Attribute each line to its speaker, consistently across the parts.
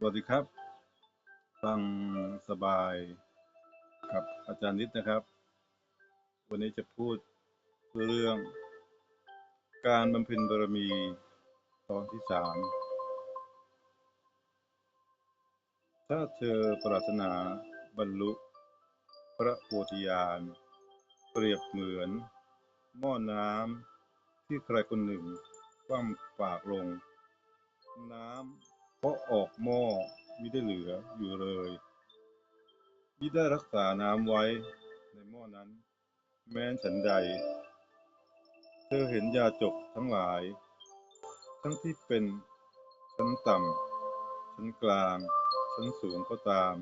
Speaker 1: สวัสดีครับ ฟังสบายกับอาจารย์นิดนะครับ วันนี้จะพูดเรื่อง การบำเพ็ญบารมีตอนที่สามถ้าเธอปรารถนาบรรลุพระโพธิญาณ เปรียบเหมือน หม้อน้ำที่ใครคนหนึ่งคว่ำปากลง น้ำ เพราะออกหม้อมิได้เหลืออยู่เลยมิได้รักษาน้ำไว้ในหม้อนั้น แม้นฉันใด เธอเห็นยาจกทั้งหลาย ทั้งที่เป็นชั้นต่ำชั้นกลาง ชั้นสูงก็ตาม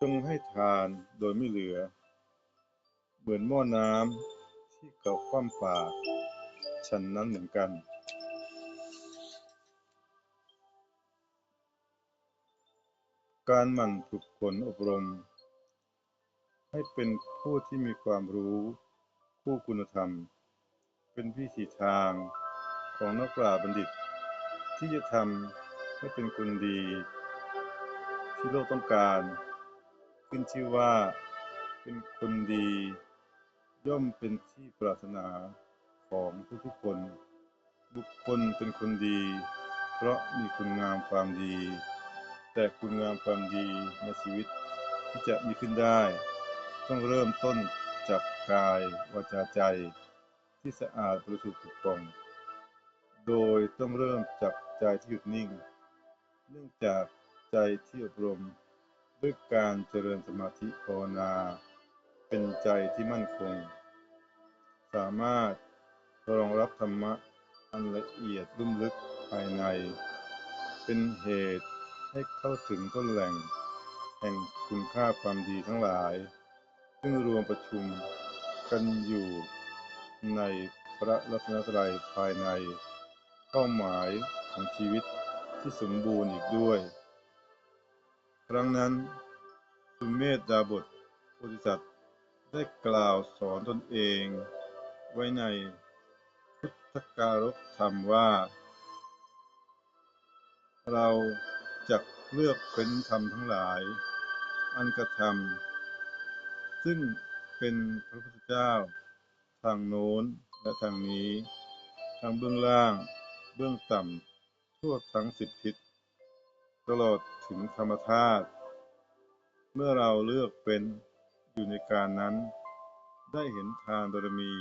Speaker 1: จงให้ทานโดยไม่เหลือ เหมือนหม้อน้ำที่เขาคว่ำปากฉันนั้นเหมือนกัน การหมั่นฝึกฝนอบรม ให้เป็นผู้ที่มีความรู้ผู้คุณธรรม เป็นวิถีทางของนักปราบัณฑิต ที่จะทำให้เป็นคนดี ที่โลกต้องการ ขึ้นชื่อว่าเป็นคนดี ย่อมเป็นที่ปรารถนาของทุกๆคน บุคคลเป็นคนดี เพราะมีคุณงามความดี แต่คุณงามความดีในชีวิตที่จะมีขึ้นได้ ต้องเริ่มต้นจากกายวาจาใจ ที่สะอาดบริสุทธิ์ผุดผ่อง โดยต้องเริ่มจากใจที่หยุดนิ่ง เนื่องจากใจที่อบรมด้วยการเจริญสมาธิภาวนา เป็นใจที่มั่นคง สามารถรองรับธรรมะอันละเอียดลุ่มลึกภายใน เป็นเหตุ ให้เข้าถึงต้นแหล่ง แห่งคุณค่าความดีทั้งหลาย ซึ่งรวมประชุมกันอยู่ในพระรัตนตรัยภายในเป้าหมายของชีวิตที่สมบูรณ์อีกด้วย ครั้งนั้น สุเมธดาบทโพธิสัตว์ได้กล่าวสอนตนเอง ไว้ในพุทธการกธรรมว่า เรา จะเลือกเป็นธรรมทั้งหลาย อันกระทำซึ่งเป็นพระพุทธเจ้า ทางโน้นและทางนี้ ทางเบื้องล่าง เบื้องต่ำทั่วทั้งสิบทิศตลอดถึงธรรมธาตุเมื่อเราเลือกเป็นอยู่ในการนั้น ได้เห็นทานบารมี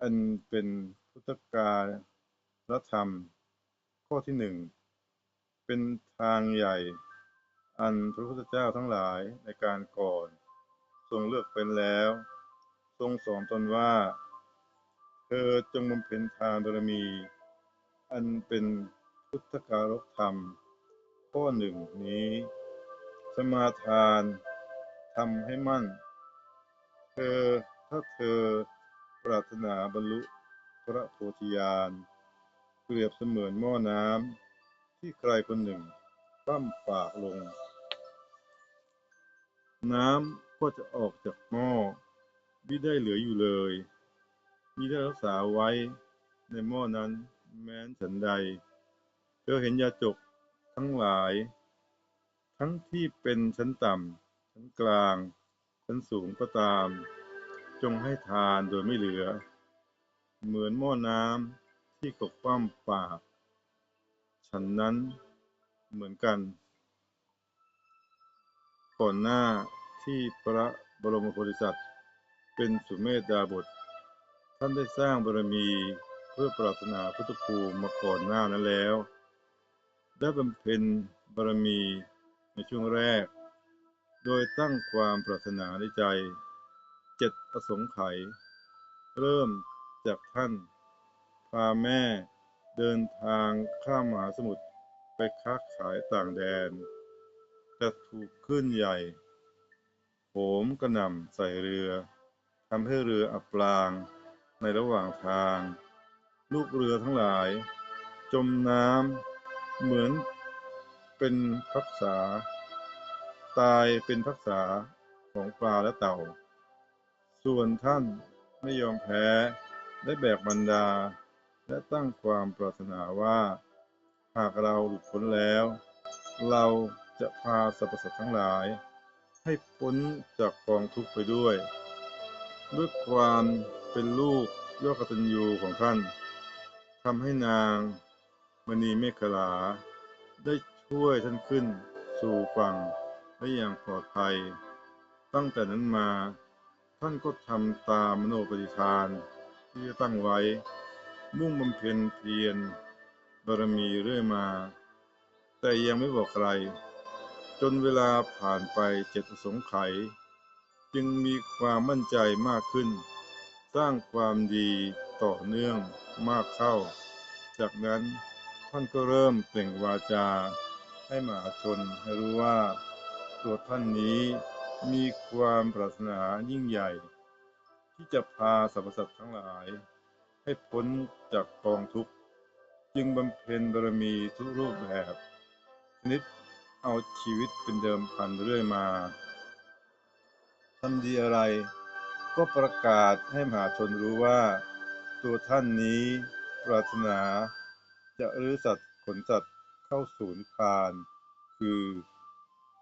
Speaker 1: อันเป็นพุทธการลธรรม ข้อที่หนึ่ง เป็นทางใหญ่ อันพระพุทธเจ้าทั้งหลายในการก่อน ทรงเลือกเป็นแล้ว ทรงสอนตนว่า เธอจงบำเพ็ญทานบารมี อันเป็นพุทธการกธรรม ข้อหนึ่งนี้ สมาทานทำให้มั่น เธอถ้าเธอปรารถนาบรรลุพระโพธิญาณเปรียบเสมือนหม้อน้ำ ที่ใครคนหนึ่งคว่ำปากลง น้ำก็จะออกจากหม้อมิได้เหลืออยู่เลยมิได้รักษาไว้ในหม้อนั้นแม้นฉันใด เธอเห็นยาจกทั้งหลาย ทั้งที่เป็นชั้นต่ำชั้นกลาง ชั้นสูงก็ตาม จงให้ทานโดยไม่เหลือ เหมือนหม้อน้ำที่กบคว่ำปาก ฉันนั้นเหมือนกัน ก่อนหน้าที่พระบรมโพธิสัตว์ เป็นสุเมธดาบท ท่านได้สร้างบารมีเพื่อปรารถนาพุทธภูมิมาก่อนหน้านั้นแล้ว ได้บำเพ็ญบารมีในช่วงแรก โดยตั้งความปรารถนาในใจเจ็ดประสงค์ไขยเริ่มจากท่าน พาแม่ เดินทางข้ามมหาสมุทรไปค้าขายต่างแดนแต่ถูกคลื่นใหญ่โหมกระหน่ำใส่เรือทำให้เรืออับปางในระหว่างทาง ลูกเรือทั้งหลาย จมน้ำเหมือนเป็นพักษา ตายเป็นพักษาของปลาและเต่า ส่วนท่านไม่ยอมแพ้ได้แบกบรรดา และตั้งความปรารถนาว่า หากเราหลุดพ้นแล้ว เราจะพาสรรพสัตว์ทั้งหลาย ให้พ้นจากกองทุกข์ไปด้วย ด้วยความเป็นลูกยอดกตัญญูของท่านทำให้นางมณีเมขลา ได้ช่วยท่านขึ้นสู่ฝั่งได้อย่างปลอดภัย ตั้งแต่นั้นมา ท่านก็ทำตามมโนปฏิทานที่ตั้งไว้ มุ่งบำเพ็ญเพียรบารมีเรื่อยมา แต่ยังไม่บอกใคร จนเวลาผ่านไปเจ็ดสงไขยจึงมีความมั่นใจมากขึ้น สร้างความดีต่อเนื่องมากเข้า จากนั้นท่านก็เริ่มเปล่งวาจา ให้มหาชนให้รู้ว่า ตัวท่านนี้มีความปรารถนายิ่งใหญ่ ที่จะพาสรรพสัตว์ทั้งหลาย ให้พ้นจากกองทุกข์ จึงบำเพ็ญบารมีทุกรูปแบบชนิดเอาชีวิตเป็นเดิมพันเรื่อยมาทำดีอะไร ก็ประกาศให้มหาชนรู้ว่า ตัวท่านนี้ปรารถนาจะรื้อสัตว์ขนสัตว์เข้าสู่นิพพานคือ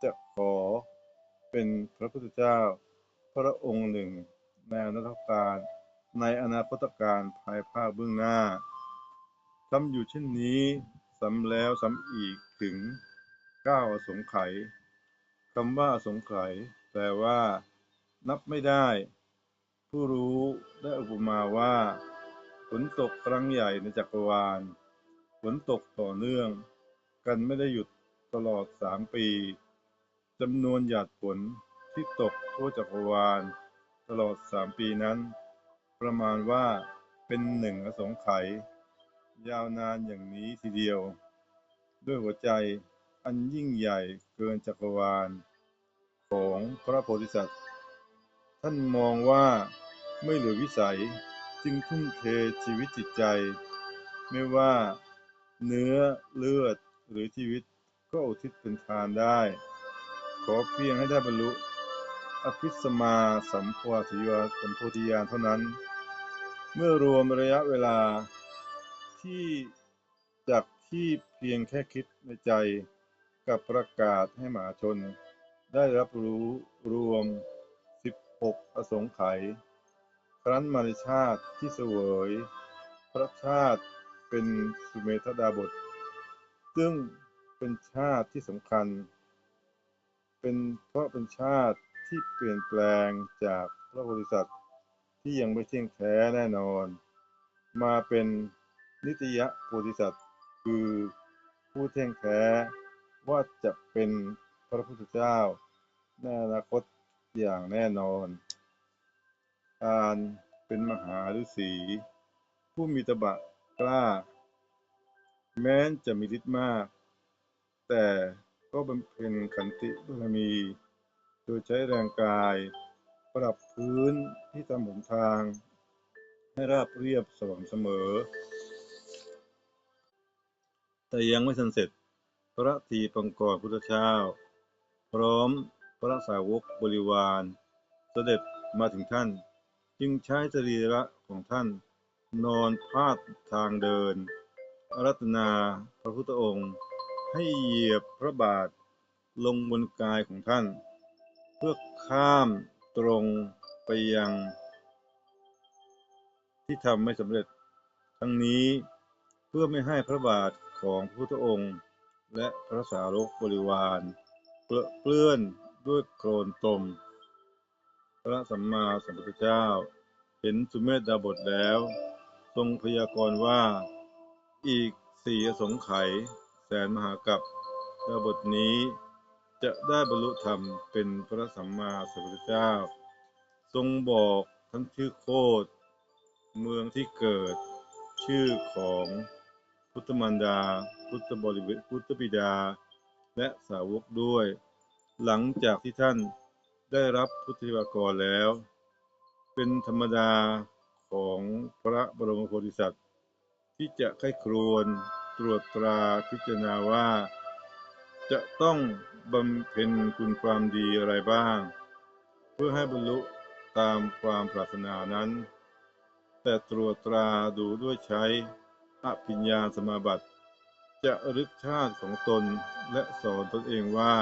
Speaker 1: จะขอเป็นพระพุทธเจ้าพระองค์หนึ่งในอนาคตการ ในอนาคตการภายภาคเบื้องหน้าทำอยู่เช่นนี้ซ้ำแล้วซ้ำอีกถึงเก้าอสงไขยคำว่าสงไขยแปลว่า นับไม่ได้ ผู้รู้ได้อุปมาว่า ฝนตกครั้งใหญ่ในจักรวาล ฝนตกต่อเนื่อง กันไม่ได้หยุดตลอดสามปีจำนวนหยาดฝนที่ตกทั่วจักรวาล ตลอดสามปีนั้น ประมาณว่าเป็นหนึ่งอสงไขยยาวนานอย่างนี้ทีเดียว ด้วยหัวใจอันยิ่งใหญ่เกินจักรวาล ของพระโพธิสัตว์ ท่านมองว่าไม่เหลือวิสัยจึงทุ่มเทชีวิตจิตใจ ไม่ว่าเนื้อเลือดหรือชีวิตก็อุทิศเป็นทานได้ ขอเพียงให้ได้บรรลุอภิสมาสัมโพธิญาสัมโพธิญาณเท่านั้น เมื่อรวมระยะเวลาที่จากที่เพียงแค่คิดในใจกับประกาศให้มหาชน ได้รับรู้รวม 16 อสงไขยครั้นมาในชาติที่เสวย พระชาติเป็นสุเมธดาบท ซึ่งเป็นชาติที่สำคัญ เป็นเพราะเป็นชาติที่เปลี่ยนแปลงจากพระโพธิสัตว์ ที่ยังไม่เที่ยงแท้แน่นอน มาเป็นนิตยโพธิสัตว์คือผู้เที่ยงแท้ว่าจะเป็นพระพุทธเจ้าในอนาคตอย่างแน่นอน การเป็นมหาฤาษีผู้มีตบะกล้า แม้นจะมีฤทธิ์มาก แต่ก็บำเพ็ญขันติบารมี โดยใช้แรงกาย ปรับพื้นที่ทำหนทาง ให้ราบเรียบสม่ำเสมอ แต่ยังไม่ทันเสร็จ พระทีปังกรพุทธเจ้า พร้อมพระสาวกบริวาร เสด็จมาถึงท่าน จึงใช้สรีระของท่านนอนพาดทางเดินอรัตนาพระพุทธองค์ ให้เหยียบพระบาทลงบนกายของท่าน เพื่อข้าม ตรงไปยังที่ทำไม่สำเร็จ ทั้งนี้เพื่อไม่ให้พระบาทของพระพุทธองค์ และพระสาวกบริวารเปรอะเปื้อนด้วยโคลนตม พระสัมมาสัมพุทธเจ้า เห็นสุเมธดาบทแล้ว ทรงพยากรณ์ว่าอีกสี่สงไขยแสนมหากัปดาบทนี้ จะได้บรรลุธรรมเป็นพระสัมมาสัมพุทธเจ้า ทรงบอกทั้งชื่อโคดเมืองที่เกิด ชื่อของพุทธมันดา พุทธบริเวณพุทธบิดา และสาวกด้วย หลังจากที่ท่านได้รับพุทธิวากรแล้ว เป็นธรรมดาของพระบรมโพธิสัตว์ ที่จะใคร่ครวญตรวจตราพิจารณาว่า จะต้อง บำเพ็ญคุณความดีอะไรบ้าง เพื่อให้บรรลุตามความปรารถนานั้น แต่ตรวจตราดูด้วยใช้อภิญญาสมาบัติ จะรึกชาติของตนและสอนตนเองว่า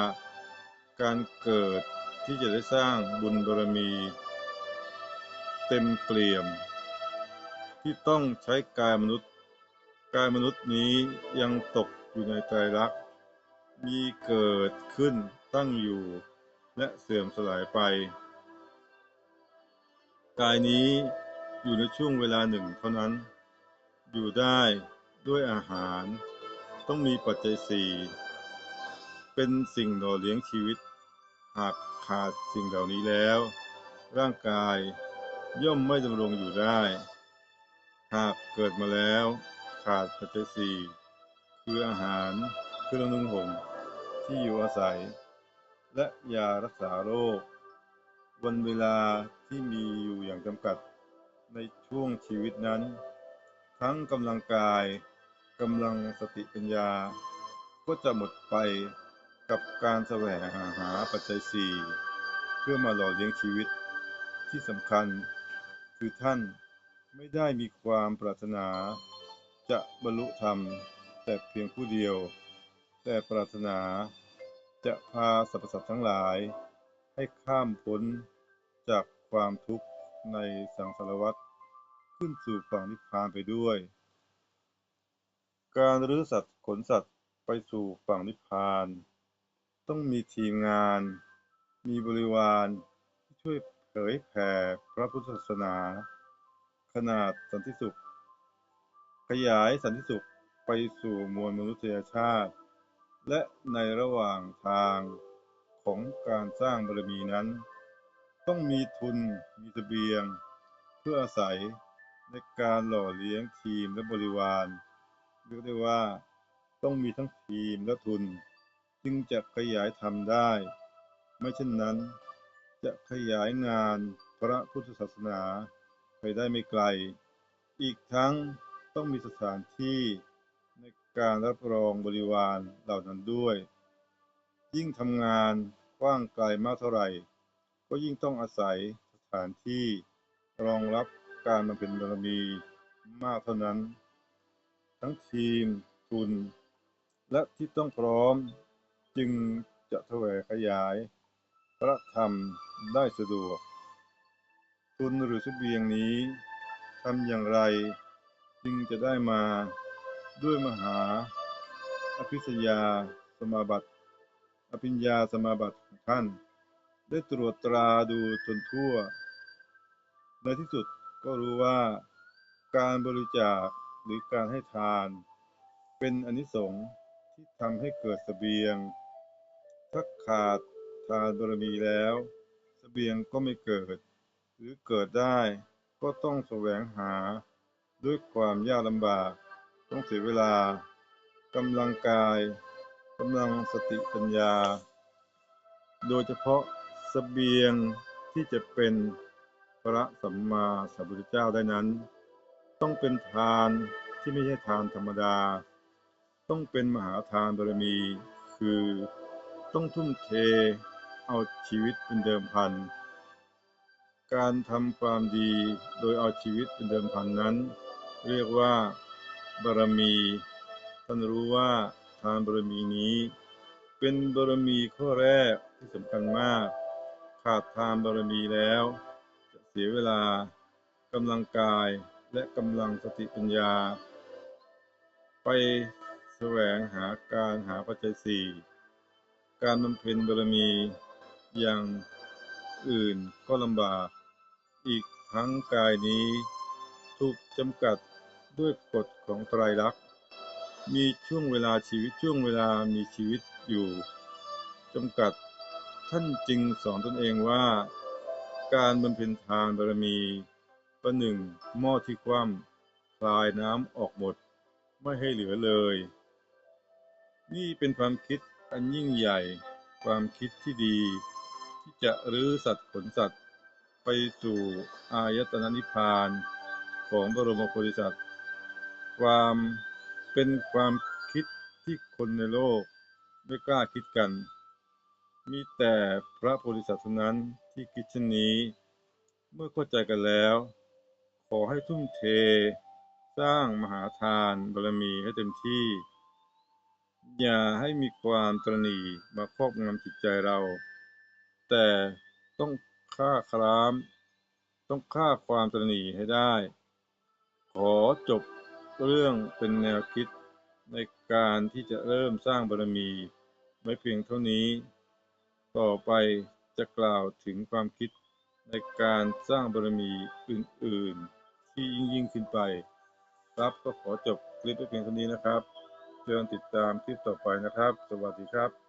Speaker 1: การเกิดที่จะได้สร้างบุญบารมี เต็มเปลี่ยม ที่ต้องใช้กายมนุษย์ กายมนุษย์นี้ยังตกอยู่ในไตรลักษ มีเกิดขึ้นตั้งอยู่ และเสื่อมสลายไป กายนี้อยู่ในช่วงเวลาหนึ่งเท่านั้น อยู่ได้ด้วยอาหาร ต้องมีปัจจัยสี่เป็นสิ่งหล่อเลี้ยงชีวิต หากขาดสิ่งเหล่านี้แล้ว ร่างกายย่อมไม่ดำรงอยู่ได้ หากเกิดมาแล้วขาดปัจจัยสี่คืออาหาร เครื่องนุ่งห่มที่อยู่อาศัย และยารักษาโรค วันเวลาที่มีอยู่อย่างจำกัดในช่วงชีวิตนั้น ทั้งกำลังกายกำลังสติปัญญา ก็จะหมดไปกับการแสวงหาปัจจัยสี่เพื่อมาหล่อเลี้ยงชีวิต ที่สำคัญคือท่านไม่ได้มีความปรารถนา จะบรรลุธรรมแต่เพียงผู้เดียว แต่ปรารถนาจะพาสรรพสัตว์ทั้งหลาย ให้ข้ามพ้นจากความทุกข์ในสังสารวัฏขึ้นสู่ฝั่งนิพพานไปด้วย การรื้อสัตว์ขนสัตว์ไปสู่ฝั่งนิพพาน ต้องมีทีมงาน มีบริวารที่ช่วยเผยแผ่พระพุทธศาสนา ขนาดสันติสุข ขยายสันติสุขไปสู่มวลมนุษยชาติ และในระหว่างทางของการสร้างบารมีนั้น ต้องมีทุนมีเสบียง เพื่ออาศัยในการหล่อเลี้ยงทีมและบริวารเรียกได้ว่าต้องมีทั้งทีมและทุน จึงจะขยายทำได้ ไม่เช่นนั้นจะขยายงานพระพุทธศาสนาไปได้ไม่ไกล อีกทั้งต้องมีสถานที่ การรับรองบริวารเหล่านั้นด้วย ยิ่งทำงานกว้างไกลมากเท่าไหร่ ก็ยิ่งต้องอาศัยสถานที่รองรับการมาเป็นบารมีมากเท่านั้น ทั้งทีมทุน และที่ต้องพร้อมจึงจะแสวงขยาย พระธรรมได้สะดวก ทุนหรือสเสบียงนี้ทำอย่างไรจึงจะได้มา ด้วยมหา อภิษยาสมาบัติ อภิญญาสมาบัติของท่าน ได้ตรวจตราดูจนทั่ว ในที่สุดก็รู้ว่าการบริจาคหรือการให้ทาน เป็นอนิสงส์ที่ทำให้เกิดสเสบียง ถ้าขาดทานบารมีแล้วสเสบียงก็ไม่เกิด หรือเกิดได้ก็ต้องแสวงหาด้วยความยากลำบาก ต้องเสียเวลากำลังกายกำลังสติปัญญา โดยเฉพาะเสบียงที่จะเป็นพระสัมมาสัมพุทธเจ้าได้นั้น ต้องเป็นทานที่ไม่ใช่ทานธรรมดา ต้องเป็นมหาทานบารมี คือต้องทุ่มเทเอาชีวิตเป็นเดิมพันการทำความดีโดยเอาชีวิตเป็นเดิมพันนั้น เรียกว่า บารมี ท่านรู้ว่าทานบารมีนี้ เป็นบารมีข้อแรกที่สำคัญมาก ขาดทานบารมีแล้ว จะเสียเวลากำลังกายและกำลังสติปัญญา ไปแสวงหาการหาปัจจัยสี่การบำเพ็ญบารมีอย่างอื่นก็ลำบาก อีกทั้งกายนี้ถูกจำกัด ด้วยกฎของไตรลักษณ์ มีช่วงเวลาชีวิตช่วงเวลามีชีวิตอยู่จำกัดท่านจึงสอนตนเองว่า การบำเพ็ญทานบารมีประหนึ่งหม้อที่คว่ำคลายน้ำออกหมด ไม่ให้เหลือเลย นี่เป็นความคิดอันยิ่งใหญ่ ความคิดที่ดี ที่จะรื้อสัตว์ขนสัตว์ ไปสู่อายตนะนิพพานของบรมโพธิสัตว์ ความเป็นความคิดที่คนในโลกไม่กล้าคิดกัน มีแต่พระโพธิสัตว์เท่านั้นที่คิดเช่นนี้ เมื่อเข้าใจกันแล้ว ขอให้ทุ่มเท สร้างมหาทานบารมีให้เต็มที่ อย่าให้มีความตระหนี่มาครอบงำจิตใจเรา แต่ต้องฆ่าคราม ต้องฆ่าความตระหนี่ให้ได้ ขอจบ เรื่องเป็นแนวคิดในการที่จะเริ่มสร้างบารมีไม่เพียงเท่านี้ ต่อไปจะกล่าวถึงความคิดในการสร้างบารมีอื่น ๆ ที่ยิ่งยิ่งขึ้นไป ครับก็ขอจบคลิปไว้เพียงเท่านี้นะครับเชิญติดตามคลิปต่อไปนะครับ สวัสดีครับ